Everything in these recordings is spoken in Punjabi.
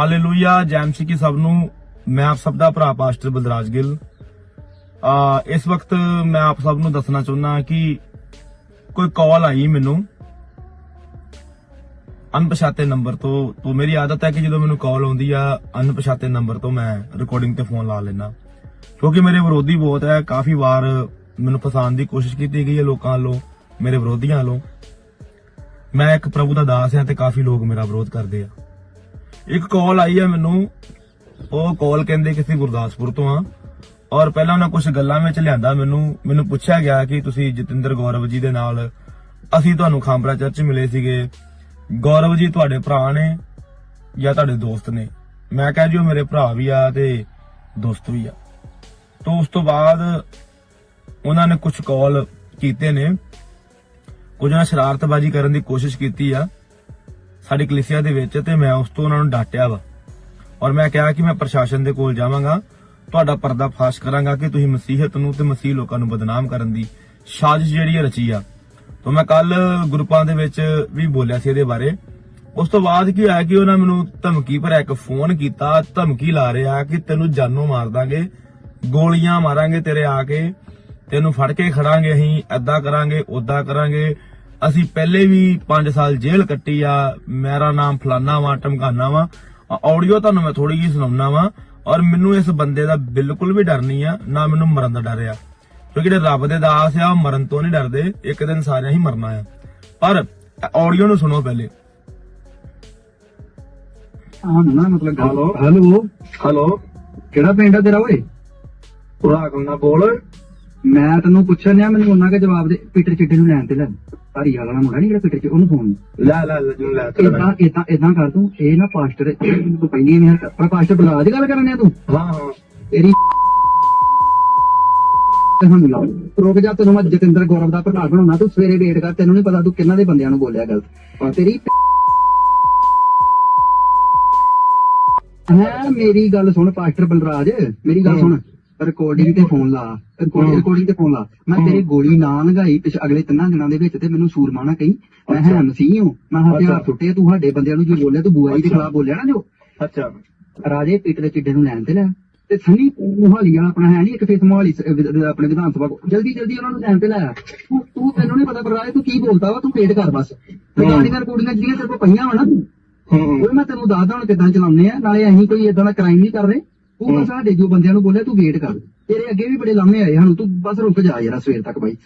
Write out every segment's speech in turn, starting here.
ਹਾਲੇਲੂਇਆ ਜੈਮਸੀ ਕੀ ਸਭ ਨੂੰ ਮੈਂ ਆਪ ਸਭ ਦਾ ਭਰਾ ਪਾਸਟਰ ਬਲਰਾਜ ਗਿੱਲ। ਆ, ਇਸ ਵਕਤ ਮੈਂ ਆਪ ਸਭ ਨੂੰ ਦੱਸਣਾ ਚਾਹੁੰਦਾ ਕਿ ਕੋਈ ਕਾਲ ਆਈ ਮੈਨੂੰ। ਅਣਪਛਾਤੇ ਨੰਬਰ ਤੋਂ ਤੋਂ ਮੇਰੀ ਆਦਤ ਹੈ ਕਿ ਜਦੋਂ ਮੈਨੂੰ ਕਾਲ ਆਉਂਦੀ ਆ, ਅਣਪਛਾਤੇ ਨੰਬਰ ਤੋਂ ਮੈਂ ਰਿਕਾਰਡਿੰਗ ਤੇ ਫੋਨ ਲਾ ਲੈਣਾ ਕਿਉਂਕਿ ਮੇਰੇ ਵਿਰੋਧੀ ਬਹੁਤ ਹੈ, ਕਾਫੀ ਵਾਰ ਮੈਨੂੰ ਫਸਾਉਣ ਦੀ ਕੋਸ਼ਿਸ਼ ਕੀਤੀ ਗਈ ਹੈ ਲੋਕਾਂ ਵੱਲੋਂ, ਮੇਰੇ ਵਿਰੋਧੀਆਂ ਵੱਲੋਂ। ਮੈਂ ਇੱਕ ਪ੍ਰਭੂ ਦਾ ਦਾਸ ਹਾਂ ਤੇ ਕਾਫੀ ਲੋਕ ਮੇਰਾ ਵਿਰੋਧ ਕਰਦੇ ਆ। ਇੱਕ ਕਾਲ ਆਈ ਹੈ ਮੈਨੂੰ। ਉਹ ਕਾਲ ਕਹਿੰਦੇ ਕਿਸੇ ਗੁਰਦਾਸਪੁਰ ਤੋਂ ਆ ਔਰ ਪਹਿਲਾਂ ਉਹਨਾਂ ਕੁਝ ਗੱਲਾਂ ਵਿੱਚ ਲਿਆਂਦਾ ਮੈਨੂੰ। ਮੈਨੂੰ ਪੁੱਛਿਆ ਗਿਆ ਕਿ ਤੁਸੀਂ ਜਤਿੰਦਰ ਗੌਰਵ ਜੀ ਦੇ ਨਾਲ ਅਸੀਂ ਤੁਹਾਨੂੰ ਖਾਂਬਰਾ ਚਰਚ ਮਿਲੇ ਸੀਗੇ। ਗੌਰਵ ਜੀ ਤੁਹਾਡੇ ਭਰਾ ਨੇ ਜਾਂ ਤੁਹਾਡੇ ਦੋਸਤ ਨੇ? ਮੈਂ ਕਿਹਾ ਜੀ, ਉਹ ਮੇਰੇ ਭਰਾ ਵੀ ਆ ਤੇ ਦੋਸਤ ਵੀ ਆ। ਤੋਂ ਉਸ ਤੋਂ ਬਾਅਦ ਉਹਨਾਂ ਨੇ ਕੁਝ ਕਾਲ ਕੀਤੇ ਨੇ। ਕੁਝ ਨਾ ਸ਼ਰਾਰਤਬਾਜ਼ੀ ਕਰਨ ਦੀ ਕੋਸ਼ਿਸ਼ ਕੀਤੀ ਆ। ਸਾਡੀ ਕਲੀਸਿਆ ਦੇ ਵਿੱਚ ਤੇ ਮੈਂ ਉਸ ਤੋਂ ਉਹਨਾਂ ਨੂੰ ਡਾਂਟਿਆ ਵਾ। ਔਰ ਮੈਂ ਕਿਹਾ ਕਿ ਮੈਂ ਪ੍ਰਸ਼ਾਸਨ ਦੇ ਕੋਲ ਜਾਵਾਂਗਾ, ਤੁਹਾਡਾ ਪਰਦਾ ਫਾਸ਼ ਕਰਾਂਗਾ ਕਿ ਤੁਸੀਂ ਮਸੀਹਤ ਨੂੰ ਤੇ ਮਸੀਹ ਲੋਕਾਂ ਨੂੰ ਬਦਨਾਮ ਕਰਨ ਦੀ ਸਾਜ਼ਿਸ਼ ਜਿਹੜੀ ਰਚੀ ਆ। ਤੋਂ ਮੈਂ ਕੱਲ ਗਰੁੱਪਾਂ ਦੇ ਵਿੱਚ ਵੀ ਬੋਲਿਆ ਸੀ ਇਹਦੇ ਬਾਰੇ। ਉਸ ਤੋਂ ਬਾਅਦ ਕੀ ਹੋਇਆ ਕਿ ਉਹਨਾਂ ਮੈਨੂੰ ਧਮਕੀ ਭਰਿਆ, ਇੱਕ ਫੋਨ ਕੀਤਾ, ਧਮਕੀ ਲਾ ਰਿਹਾ ਕਿ ਤੈਨੂੰ ਜਾਨੋਂ ਮਾਰ ਦਾਂਗੇ, ਗੋਲੀਆਂ ਮਾਰਾਂਗੇ ਤੇਰੇ ਆ ਕੇ, ਤੈਨੂੰ ਫੜ ਕੇ ਖੜਾਂਗੇ ਅਸੀਂ ਐਦਾਂ ਕਰਾਂਗੇ ਉਦਾਂ ਕਰਾਂਗੇ ਅਸੀਂ ਪਹਿਲੇ ਵੀ 5 ਸਾਲ ਜੇਲ੍ਹ ਕੱਟੀ ਆ ਮੇਰਾ ਨਾਮ ਫਲਾਨਾ ਵਾ ਟਮਕਾਨਾ ਵਾ। ਆਡੀਓ ਤੁਹਾਨੂੰ ਮੈਂ ਥੋੜੀ ਜਿਹੀ ਸੁਣਾਉਣਾ ਵਾ ਔਰ ਮੈਨੂੰ ਇਸ ਬੰਦੇ ਦਾ ਬਿਲਕੁਲ ਵੀ ਡਰ ਨਹੀਂ ਆ ਨਾ ਮੈਨੂੰ ਮਰਨ ਦਾ ਡਰ ਆ। ਕਿਉਂਕਿ ਜਿਹੜੇ ਰੱਬ ਦੇ ਦਾਸ ਆ ਉਹ ਮਰਨ ਤੋਂ ਨਹੀਂ ਡਰਦੇ ਇੱਕ ਦਿਨ ਸਾਰਿਆਂ ਹੀ ਮਰਨਾ ਆ। ਪਰ ਆਡੀਓ ਨੂੰ ਸੁਣੋ ਪਹਿਲੇ। ਹਾਂ ਨਾ ਮਤਲਬ ਹੈਲੋ। ਹੈਲੋ। ਹਲੋ। ਕਿਹੜਾ ਪਿੰਡ ਆ ਤੇਰਾ ਓਏ? ਥੋੜਾ ਕੰਨਾ ਬੋਲ। ਮੈਂ ਤੈਨੂੰ ਪੁੱਛਿਆ ਨਹੀਂ ਮੈਨੂੰ ਉਹਨਾਂ ਕੇ ਜਵਾਬ ਦੇ ਪੀਟਰ ਚਿੱਟੇ ਨੂੰ ਲੈਣ ਤੇ ਲੈ। ਧਾਰੀ ਵਾਲਾ ਮੁੰਡਾ ਨਹੀਂ ਜਿਹੜਾ ਪੀਟਰ ਚ ਉਹਨੂੰ ਫੋਨ ਲੈ ਲੈ ਲੈ ਜੂ ਲੈ ਇਦਾਂ ਇਦਾਂ ਇਦਾਂ ਕਰ ਤੂੰ ਇਹ ਨਾ ਪਾਸਟਰ ਇਹ ਮੈਨੂੰ ਤੂੰ ਪਹਿਲੀ ਨਹੀਂ ਪਰ ਪਾਸਟਰ ਬੁਲਾ ਦੀ ਗੱਲ ਕਰਨੇ ਆ ਤੂੰ। ਹਾਂ ਹਾਂ। ਤੇਰੀ ਤੇ ਹੁਣ ਲਾ। ਰੁਕ ਜਾ ਤੈਨੂੰ ਮੈਂ ਜਤਿੰਦਰ ਗੌਰਵ ਦਾ ਪ੍ਰਧਾਨ ਬਣਾਉਣਾ ਤੂੰ ਸਵੇਰੇ ਵੇਟ ਕਰ ਤੈਨੂੰ ਨਹੀਂ ਪਤਾ ਤੂੰ ਕਿੰਨਾ ਦੇ ਬੰਦਿਆਂ ਨੂੰ ਬੋਲਿਆ ਗਲਤ। ਤੇਰੀ ਹੈ ਮੇਰੀ ਗੱਲ ਸੁਣ ਪਾਸਟਰ ਬਲਰਾਜ ਮੇਰੀ ਗੱਲ ਸੁਣ। ਰਿਕਾਰਡਿੰਗ ਤੇ ਫੋਨ ਲਾ ਰਿਕਾਰਡਿੰਗ ਤੇ ਫੋਨ ਲਾ। ਮੈਂ ਤੇਰੀ ਗੋਲੀ ਨਾ ਲਗਾਈ ਪਿਛ ਅਗਲੇ ਤਿੰਨਾਂ ਦਿਨਾਂ ਦੇ ਵਿੱਚ ਤੇ ਮੈਨੂੰ ਸੂਰਮਾ ਨਾ ਕਹੀ। ਮੈਂ ਹੈ ਮਸੀਹ ਹਾਂ ਮੈਂ ਹਥਿਆਰ ਸੁੱਟੇ ਤੂੰ ਸਾਡੇ ਬੰਦਿਆਂ ਨੂੰ ਜੋ ਬੋਲਿਆ ਤੂੰ ਬੁਆਈ ਦੇ ਖਿਲਾਫ ਬੋਲਿਆ ਨਾ ਜੋ। ਅੱਛਾ। ਰਾਜੇ ਪੀਟਰ ਚਿੱਡੇ ਨੂੰ ਲੈਣ ਤੇ ਲੈ। ਤੇ ਸਨੀ ਮੋਹਾਲੀ ਵਾਲਾ ਆਪਣਾ ਹੈ ਨਹੀਂ ਇੱਕ ਫੇਸ ਮੋਹਾਲੀ ਆਪਣੇ ਵਿਧਾਨ ਸਭਾ ਕੋਲ। ਜਲਦੀ ਜਲਦੀ ਉਹਨਾਂ ਨੂੰ ਲੈਣ ਤੇ ਲੈ ਆ। ਤੂੰ ਤੂੰ ਤੈਨੂੰ ਨਹੀਂ ਪਤਾ ਪਰ ਰਾਜੇ ਤੂੰ ਕੀ ਬੋਲਦਾ ਵਾ? ਤੂੰ ਵੇਟ ਕਰ ਬਸ। ਰਿਕਾਰਡਿੰਗਾਂ ਰਿਕਾਰਡਿੰਗਾਂ ਜਿਹੜੀਆਂ ਤੇਰੇ ਕੋਲ ਪਈਆਂ ਵਾ ਨਾ ਤੂੰ। ਹੂੰ। ਉਹ ਮੈਂ ਤੈਨੂੰ ਦੱਸਦਾ ਹੁਣ ਕਿਦਾਂ ਚਲਾਉਂਦੇ ਆ। ਨਾਲੇ ਅਸੀਂ ਕੋਈ ਇਦਾਂ ਦਾ ਕ੍ਰਾਈਮ ਨਹੀਂ ਕਰ ਰਹੇ। ਤੂੰ ਬਸ ਸਾਡੇ ਜੋ ਬੰਦਿਆਂ ਨੂੰ ਬੋਲਿਆ ਤੂੰ ਵੇਟ ਕਰ। ਤੇਰੇ ਅੱਗੇ ਵੀ ਬੜੇ ਲਾਮੇ ਆਏ ਸਾਨੂੰ ਤੂੰ ਬਸ ਰੁਕ ਜਾ ਯਾਰ ਸਵੇਰ ਤੱਕ ਬਾਈ।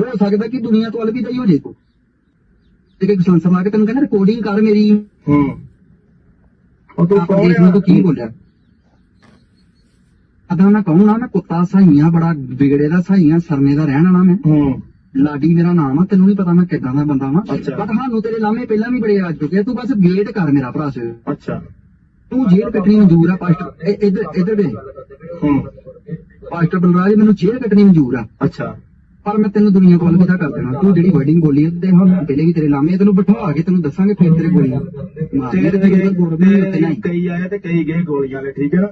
ਹੋ ਸਕਦਾ ਕਿ ਦੁਨੀਆ ਤੋਂ ਅਲਵਿਦਾ ਹੀ ਹੋ ਜੇ ਤੂੰ। ਤੇ ਕਿ ਸੰਸਰ ਲਾ ਕੇ ਤੈਨੂੰ ਕਹਿੰਦਾ ਰਿਕਾਰਡਿੰਗ ਕਰ ਮੇਰੀ। ਹੂੰ। ਉਹ ਤੂੰ ਤੂੰ ਕੀ ਬੋਲਿਆ। ਅਦਾ ਮੈਂ ਕਹੂੰ ਨਾ ਮੈਂ ਕੁੱਤਾ ਸਾਈਆਂ ਬੜਾ ਵਿਗੜੇ ਦਾ ਸਾਈਆਂ ਸਰਨੇ ਦਾ ਰਹਿਣ ਵਾਲਾ ਮੈਂ। ਹੂੰ। ਲਾਡੀ ਮੇਰਾ ਨਾਮ ਆ ਤੈਨੂੰ ਨਹੀਂ ਪਤਾ ਮੈਂ ਕਿੱਦਾਂ ਦਾ ਬੰਦਾ ਵਾਂ। ਪਰ ਸਾਨੂੰ ਤੇਰੇ ਲਾਮੇ ਪਹਿਲਾਂ ਵੀ ਬੜੇ ਆ ਚੁੱਕੇ ਤੂੰ ਬਸ ਵੇਟ ਕਰ ਮੇਰਾ ਭਰਾ ਸੇ ਅੱਛਾ। ਤੂੰ ਜੇਲ੍ਹ ਕੱਟਣੀ ਮਨਜ਼ੂਰ ਆ ਪਾਸਟਰ। ਇਹ- ਇੱਧਰ ਇੱਧਰ ਦੇ ਹੂੰ। ਪਾਸਟਰ ਬਲਰਾਜ ਮੈਨੂੰ ਜੇਲ੍ਹ ਕੱਟਣੀ ਮਨਜ਼ੂਰ ਆ। ਅੱਛਾ। ਪਰ ਮੈਂ ਤੈਨੂੰ ਦੁਨੀਆ ਕੋਲ ਵਿਦਾ ਕਰ ਦੇਣਾ ਤੂੰ ਜਿਹੜੀ ਵਰਡਿੰਗ ਬੋਲੀ ਹੈ ਤੇ ਹੁਣ ਪਹਿਲੇ ਵੀ ਤੇਰੇ ਲਾਮੇ ਆ, ਤੈਨੂੰ ਬਿਠਾ ਕੇ ਤੈਨੂੰ ਦੱਸਾਂਗੇ ਫਿਰ ਤੇਰੇ ਗੋਲੀ। ਮਾਰ ਤੇਰੇ ਮੇਰੇ ਤੇ ਤੇ ਉੱਤੇ ਨਹੀਂ। ਕਈ ਆਏ ਤੇ ਕਈ ਗਏ ਗੋਲੀਆਂ ਵਾਲੇ ਠੀਕ ਹੈ ਨਾ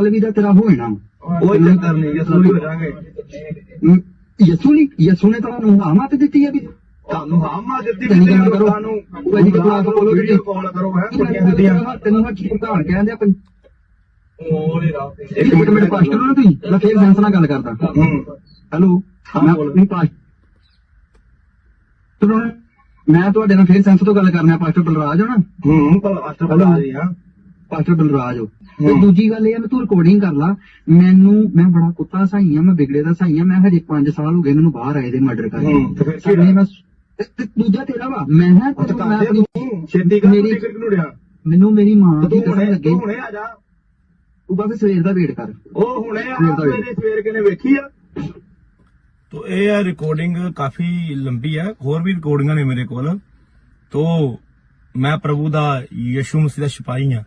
ਅਲਵਿਦਾ ਤੇਰਾ ਹੋ ਜਾਣਾ ਉਹ ਚੱਕਰ ਨਹੀਂ ਇਹ ਸੋਈ ਹੋ ਜਾਾਂਗੇ ਹਮ, ਯਸੂ ਨੇ ਯਸੂ ਨੇ ਤੁਹਾਨੂੰ ਹਾਮਤ ਦਿੱਤੀ ਹੈ ਵੀ। ਤੁਹਾਨੂੰ ਹਾਂ ਮਾ ਦਿੱਤੀ? ਲੋਕਾਂ ਨੂੰ ਉਹ ਇੰਨੀ ਕਲਾਸ ਬੋਲੋ ਵੀਡੀਓ ਕਾਲ ਕਰੋ ਹੈ ਬੜੀਆਂ ਦਿੱਤੀਆਂ ਤੈਨੂੰ ਮੈਂ ਭੁਗਤਾਨ ਕਹਿੰਦੇ ਆ ਇੱਕ ਮਿੰਟ ਮਿੰਟ ਪਾਸਟਰ ਨਾ ਤੁਸੀਂ? ਮੈਂ ਫੇਰ ਸੈਂਸ ਨਾਲ ਗੱਲ ਕਰਦਾ। ਹੂੰ ਹੈਲੋ ਹਾਂ, ਮੈਂ। ਨਹੀਂ ਪਾਸਟਰ ਮੈਂ ਤੁਹਾਡੇ ਨਾਲ ਫੇਰ ਸੈਂਸ ਤੋਂ ਗੱਲ ਕਰਨਾ ਪਾਸਟਰ ਬਲਰਾਜ ਹੋ ਨਾ ਹੂੰ ਬਣਾ ਰਹੀ ਆ। ਪਾਸਟਰ ਬਲਰਾਜ ਹੋ। ਤੇ। ਦੂਜੀ ਗੱਲ ਇਹ ਆ ਮੈਂ ਤੂੰ ਰਿਕਾਰਡਿੰਗ ਕਰ ਲਾ। ਮੈਨੂੰ ਮੈਂ ਬੜਾ ਕੁੱਤਾ ਸਾਈ ਆ ਮੈਂ ਵਿਗੜੇ ਦਾ ਸਾਈ ਆ ਮੈਂ ਹਜੇ 5 ਸਾਲ ਹੋ ਗਏ ਮੈਨੂੰ ਬਾਹਰ ਆਏ ਦੇ ਮਰਡਰ ਕਰਕੇ। ਕੀ ਮੈਂ ਦੂਜਾ ਤੇਰਾ ਵਾ। ਮੈਂ ਹਾਂ ਮੈਂ ਆਪਣੀ ਛੇਤੀ ਕਰ ਮੇਰੀ- ਟਿਕਟ ਨੂੰ ਰਿਆ ਮੈਨੂੰ ਮੇਰੀ ਮਾਂ ਦੀ ਤੂੰ ਹੁਣੇ ਲੱਗੇ ਤੂੰ ਹੁਣੇ ਆ ਜਾ। ਤੂੰ ਬਸ ਸਵੇਰ ਦਾ ਵੇਟ ਕਰ। ਉਹ ਹੁਣੇ ਆ ਦਾ ਸਵੇਰੇ ਕਿਨੇ ਵੇਖੀ ਆ? ਤੋ ਇਹ ਹੈ ਰਿਕਾਰਡਿੰਗ ਕਾਫੀ ਲੰਬੀ ਹੈ ਹੋਰ ਵੀ ਰਿਕਾਰਡਿੰਗਾਂ ਨੇ ਮੇਰੇ ਕੋਲ। ਤੋ ਮੈਂ ਪ੍ਰਭੂ ਦਾ ਯਿਸੂ ਮਸੀਹ ਦਾ ਸਿਪਾਹੀ ਹਾਂ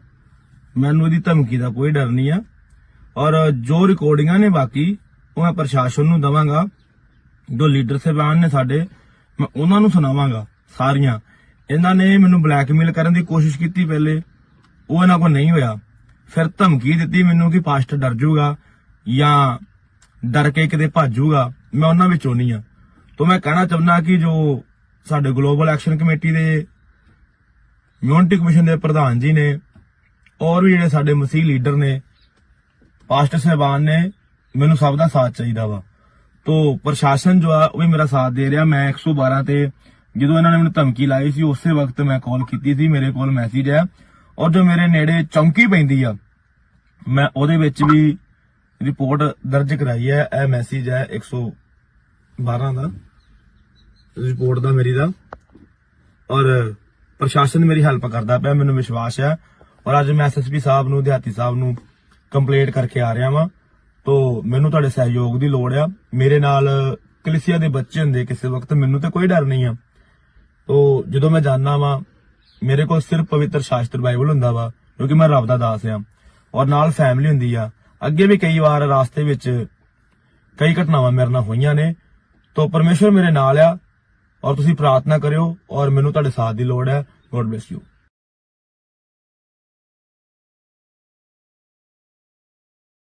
ਮੈਨੂੰ ਇਹਦੀ ਧਮਕੀ ਦਾ ਕੋਈ ਡਰ ਨਹੀਂ ਆ। ਔਰ ਜੋ ਰਿਕਾਰਡਿੰਗਾਂ ਨੇ ਬਾਕੀ ਉਹ ਮੈਂ ਪ੍ਰਸ਼ਾਸਨ ਨੂੰ ਦਵਾਂਗਾ। ਜੋ ਲੀਡਰ ਸਾਹਿਬਾਨ ਨੇ ਸਾਡੇ ਮੈਂ ਉਹਨਾਂ ਨੂੰ ਸੁਣਾਵਾਂਗਾ ਸਾਰੀਆਂ। ਇਹਨਾਂ ਨੇ ਮੈਨੂੰ ਬਲੈਕਮੇਲ ਕਰਨ ਦੀ ਕੋਸ਼ਿਸ਼ ਕੀਤੀ ਪਹਿਲੇ। ਉਹ ਇਹਨਾਂ ਕੋਲ ਨਹੀਂ ਹੋਇਆ। ਫਿਰ ਧਮਕੀ ਦਿੱਤੀ ਮੈਨੂੰ ਕਿ ਪਾਸਟਰ ਡਰ ਜਾਊਗਾ ਜਾਂ ਡਰ ਕੇ ਕਿਤੇ ਭੱਜੂਗਾ ਮੈਂ ਉਹਨਾਂ ਵਿੱਚੋਂ ਨਹੀਂ ਆ ਤੋਂ ਮੈਂ ਕਹਿਣਾ ਚਾਹੁੰਦਾ ਕਿ ਜੋ ਸਾਡੇ ਗਲੋਬਲ ਐਕਸ਼ਨ ਕਮੇਟੀ ਦੇ ਯੂਨਿਟੀ ਕਮਿਸ਼ਨ ਦੇ ਪ੍ਰਧਾਨ ਜੀ ਨੇ, ਔਰ ਵੀ ਜਿਹੜੇ ਸਾਡੇ ਮਸੀਹ ਲੀਡਰ ਨੇ ਪਾਸਟਰ ਸਾਹਿਬਾਨ ਨੇ, ਮੈਨੂੰ ਸਭ ਦਾ ਸਾਥ ਚਾਹੀਦਾ ਵਾ। ਤੋ ਪ੍ਰਸ਼ਾਸਨ ਜੋ ਆ, ਉਹ ਵੀ ਮੇਰਾ ਸਾਥ ਦੇ ਰਿਹਾ। ਮੈਂ 112 ਤੇ ਜਦੋਂ ਇਹਨਾਂ ਨੇ ਮੈਨੂੰ ਧਮਕੀ ਲਾਈ ਸੀ, ਉਸੇ ਵਕਤ ਮੈਂ ਕਾਲ ਕੀਤੀ ਸੀ। ਮੇਰੇ ਕੋਲ ਮੈਸੇਜ ਹੈ ਔਰ ਜੋ ਮੇਰੇ ਨੇੜੇ ਚੌਂਕੀ ਪੈਂਦੀ ਆ, ਮੈਂ ਉਹਦੇ ਵਿੱਚ ਵੀ ਰਿਪੋਰਟ ਦਰਜ ਕਰਾਈ ਹੈ ਇਹ ਮੈਸੇਜ ਹੈ 112 ਦਾ ਰਿਪੋਰਟ ਦਾ, ਮੇਰੀ ਦਾ। ਔਰ ਪ੍ਰਸ਼ਾਸਨ ਮੇਰੀ ਹੈਲਪ ਕਰਦਾ ਪਿਆ, ਮੈਨੂੰ ਵਿਸ਼ਵਾਸ ਹੈ ਔਰ ਅੱਜ ਮੈਂ ਐਸਐਸਪੀ ਸਾਹਿਬ ਨੂੰ, ਦਿਹਾਤੀ ਸਾਹਿਬ ਨੂੰ ਕੰਪਲੇਂਟ ਕਰਕੇ ਆ ਰਿਹਾ ਵਾਂ। ਤੋ ਮੈਨੂੰ ਤੁਹਾਡੇ ਸਹਿਯੋਗ ਦੀ ਲੋੜ ਆ। ਮੇਰੇ ਨਾਲ ਕਲਿਸਿਆ ਦੇ ਬੱਚੇ ਹੁੰਦੇ ਕਿਸੇ ਵਕਤ, ਮੈਨੂੰ ਤੇ ਕੋਈ ਡਰ ਨਹੀਂ ਆ। ਤੋ ਜਦੋਂ ਮੈਂ ਜਾਣਾ ਵਾਂ, ਮੇਰੇ ਕੋਲ ਸਿਰਫ ਪਵਿੱਤਰ ਸ਼ਾਸਤਰ ਬਾਈਬਲ ਹੁੰਦਾ ਵਾ ਕਿਉਂਕਿ ਮੈਂ ਰੱਬ ਦਾ ਦਾਸ ਆ। ਔਰ ਨਾਲ ਫੈਮਿਲੀ ਹੁੰਦੀ ਆ। ਅੱਗੇ ਵੀ ਕਈ ਵਾਰ ਰਾਸਤੇ ਵਿੱਚ ਕਈ ਘਟਨਾਵਾਂ ਮੇਰੇ ਨਾਲ ਹੋਈਆਂ ਨੇ। ਤੋ ਪਰਮੇਸ਼ਵਰ ਮੇਰੇ ਨਾਲ ਆ, ਔਰ ਤੁਸੀਂ ਪ੍ਰਾਰਥਨਾ ਕਰਿਓ, ਔਰ ਮੈਨੂੰ ਤੁਹਾਡੇ ਸਾਥ ਦੀ ਲੋੜ ਹੈ ਗੋਡ ਬlesਸ ਯੂ